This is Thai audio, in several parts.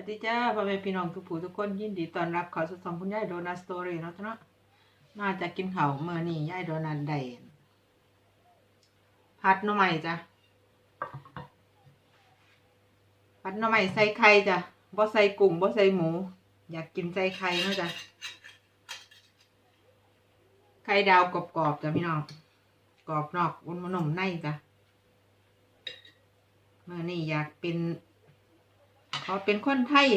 สวัสดีจ้าพ่อแม่พี่น้องทุกผู้ทุกคนยินดีต้อนรับเข้าสู่ช่องคุณยายโดนัทสตอรี่เนาะจ้ะเนาะมาจากกินข้าเมื่อนี้ยายโดนัทได้ผัดหน่อไม้จ้ะผัดหน่อไม้ใส่ไข่จ้ะบ่ใส่กุ้งบ่ใส่หมู อยากกินใส่ไข่เนาะจ้ะไข่ดาวกรอบๆจ้ะพี่น้องกรอบนอกอุ่นมนมในจ้ะเมื่อนี้อยากเป็น ขอเป็นคนไทย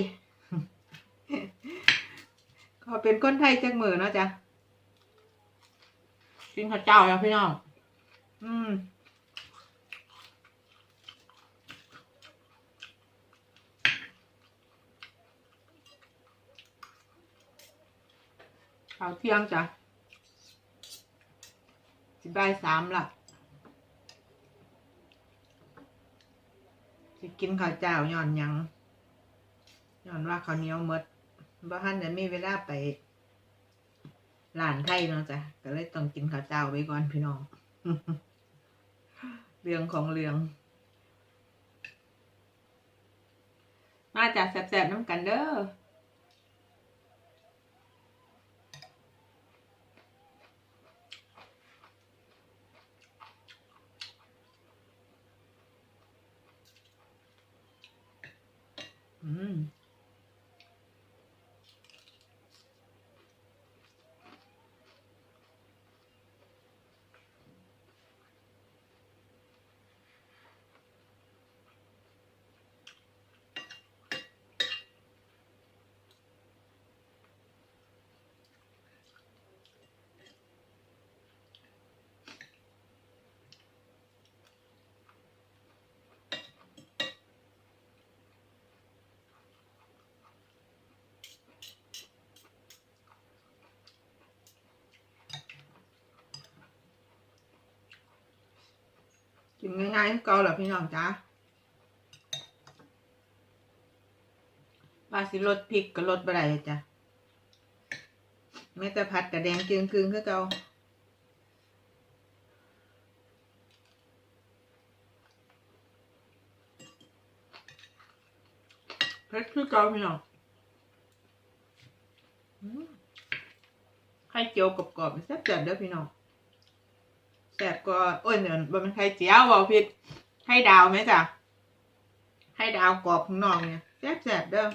ขอเป็นคนไทยจักมือเนาะจ๊ะกินข้าวเจ้าแล้วพี่น้อง อืมข้าวเที่ยงจ้ะสิบายสามละสิกินข้าวเจ้าย่อนหยัง ย่อนว่าข้าวเหนียวมดบ่ทันจะมีเวลาไปหลานไทยเนาะจ้ะก็เลยต้องกินข้าวเจ้าไว้ก่อนพี่น้อง เรื่องของเรื่อง มาจากแสบๆน้ำกันเด้อม กินง่ายๆก็เหรอพี่น้องจ้าว่าสิลดพริกก็ลดไปได้จ้ะแม้แต่ผัดกระแดงจึงคืนคือเกาเผ็ดคือเก่าพี่น้องไข่เจียวกรอบๆแซ่บๆเด้อพี่น้อง แสบก็โอ้ยเนี่ยบนเป็นไข่เจียวบอกผิดไข่ดาวไหมจ๊ะไข่ดาวกรอบของนองเนี่ยแสบแสบๆเด้อม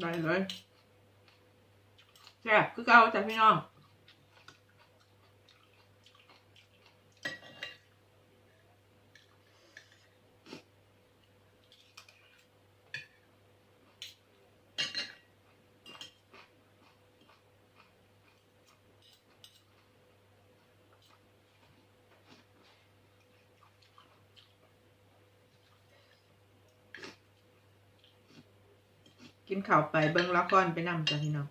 ได้เลยแซ่บ กินข้าวไปเบิ่งละครไปนำจ้ะพี่น้อง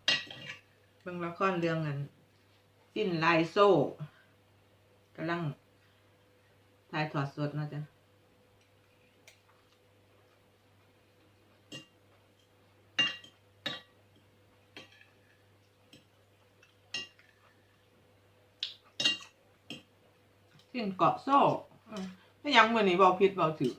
เบิ่งละครเรื่องนั้นสิ้นลายโซ่กำลังถ่ายถอดสดนะจ้ะสิ้นเกาะโซ่ไม่ยังเมื่อนี้บอกผิดบอกถือ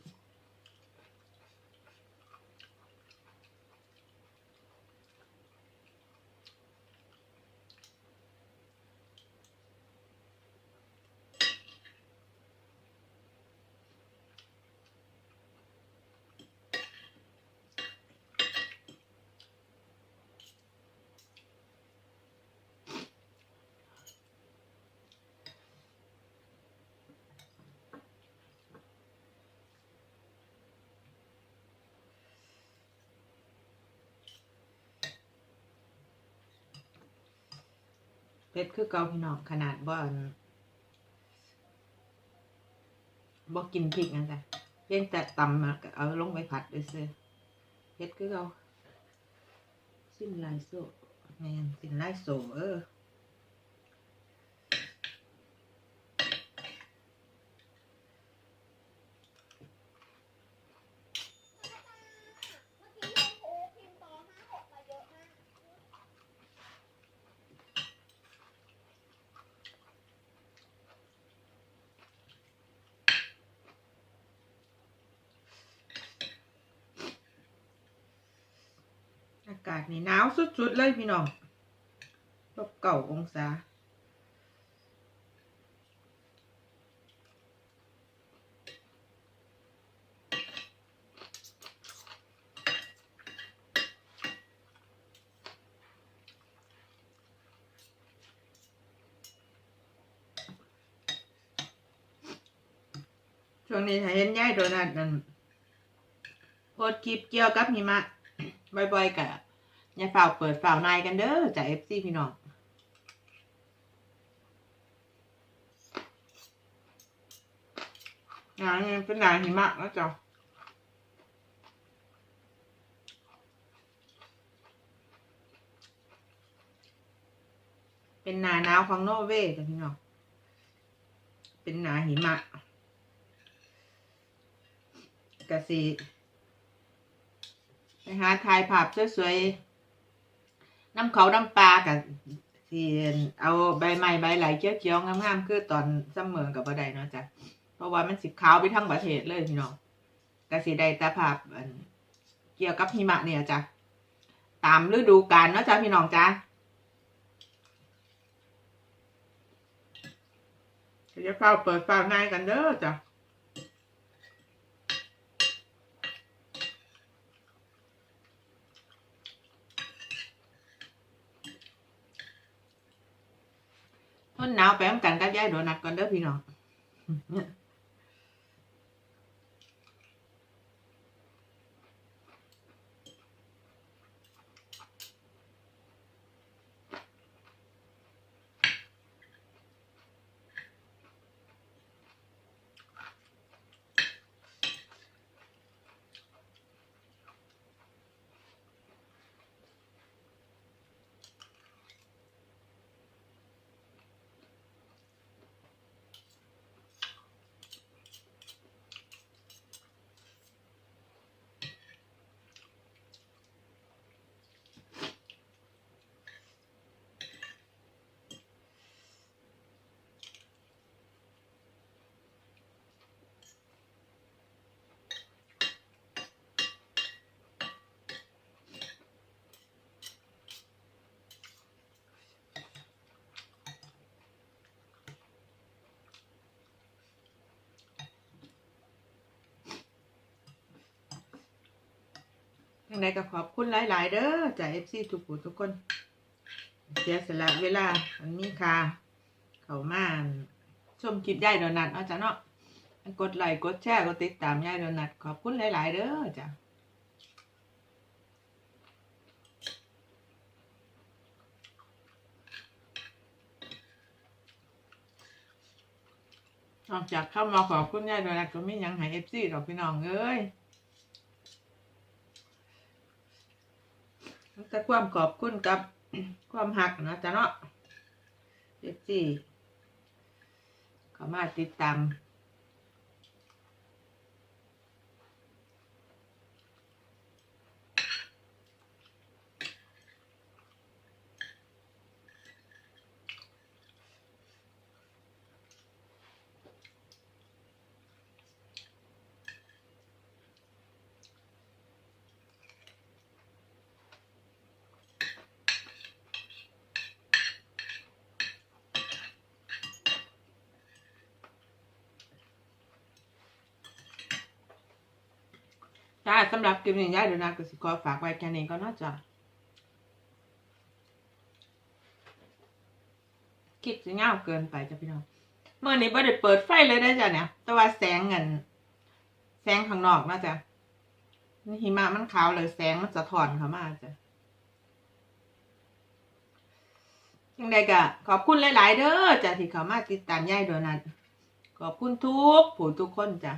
เพชรคือเกาพี่น้องขนาดบ่อบ่กินพริกนั่นแต่ยังแต่ตำมาเอาลงไปผัดด้วยเสือเพชรคือเกาสิ้นลายโซ่แมนสิ้นลายโซ่เออากนี่หนาวสุดๆเลยพี่น้องลบเก่าองศาช่วงนี้ถ้าเห็นย่ายโดนัทนั่นโพสคลิปเกี่ยวกับหิมะบ่อยๆกะ อย่าฝ่าเปิดฝ่าวนายกันเด้อจากเอฟซีพี่น้องงานนี้เป็นงานหิมะนะจ๊ะเป็นหนาหนาวของโนเวย์จ้ะพี่น้องเป็นหนาหิมะกะสีไปหาถ่ายภาพสวยๆ น้ำเขาน้ำปลากับสีเอาใบไม้ใบไหลเขียวๆงามๆคือตอนเสมอกับบ่ได้เนาะจ้ะเพราะว่ามันสิขาวไปทั้งประเทศเลยพี่น้องกระสีได้แต่ภาพเกี่ยวกับหิมะเนี่ยจ้ะตามฤดูกาลเนาะจ้ะพี่น้องจ้ะจะเฝ้าเปิดเฝ้าในกันเด้อจ้ะ ทนหนาวไปเหมือนกันกับยาย โดนัทก่อนเด้อพี่น้อง ยังไงก็ขอบคุณหลาย ๆ เด้อจากเอฟซีทุกผู้ทุกคน เสียสละเวลามันมีค่าเขามาชมคลิปย่ายโดนัทเนาจ้ะเนาะกดไลค์กดแชร์กดติดตามย่ายโดนัทขอบคุณหลาย ๆ เด้อจ้ะนอกจากเข้ามาขอบคุณย่ายโดนัทก็ไม่ยังหายเอฟซีหรอกพี่น้องเอ้ย แต่ความขอบคุณกับความหักนะจ๊ะเนาะเอฟซีเขามาติดตาม จ้าสำหรับคลิปนี้ย่าเดี๋ยวนะก็สิขอฝากไว้แค่นี้ก็น่าจะคลิปจะเงาเกินไปจ้ะพี่น้องเมื่อนี้บ่ได้เปิดไฟเลยได้จ้ะเนี่ยแต่ว่าแสงเงินแสงข้างนอกน่าจะนี่หิมะมันขาวเลยแสงมันสะท้อนเข้ามาจ้ะยังไงก็ขอบคุณหลาย ๆ เด้อจ้ะที่เขามาติดตามย่ายโดนัทขอบคุณทุกผู้ทุกคนจ้ะ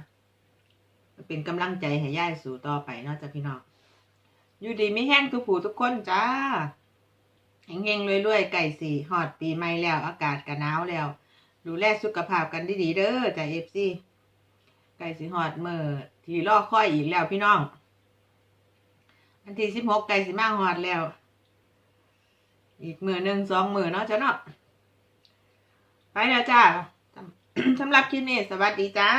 เป็นกำลังใจให้ย่ายสู่ต่อไปเนาะจ้ะพี่น้องอยู่ดีไม่แห้งทุกผู้ทุกคนจ้าเฮงๆรวยๆไก่สีหอดปีใหม่แล้วอากาศก็หนาวแล้ว ดูแลสุขภาพกันดีๆเด้อจ้ะเอฟซีไก่สีหอดมือที่รอค่อยอีกแล้วพี่น้องวันที่สิบหกไก่สีมาหอดแล้ว อีกมือหนึ่งสองมือเนาะจ้ะเนาะไปแล้วจ้าสำสำหรับคลิปนี้สวัสดีจ้า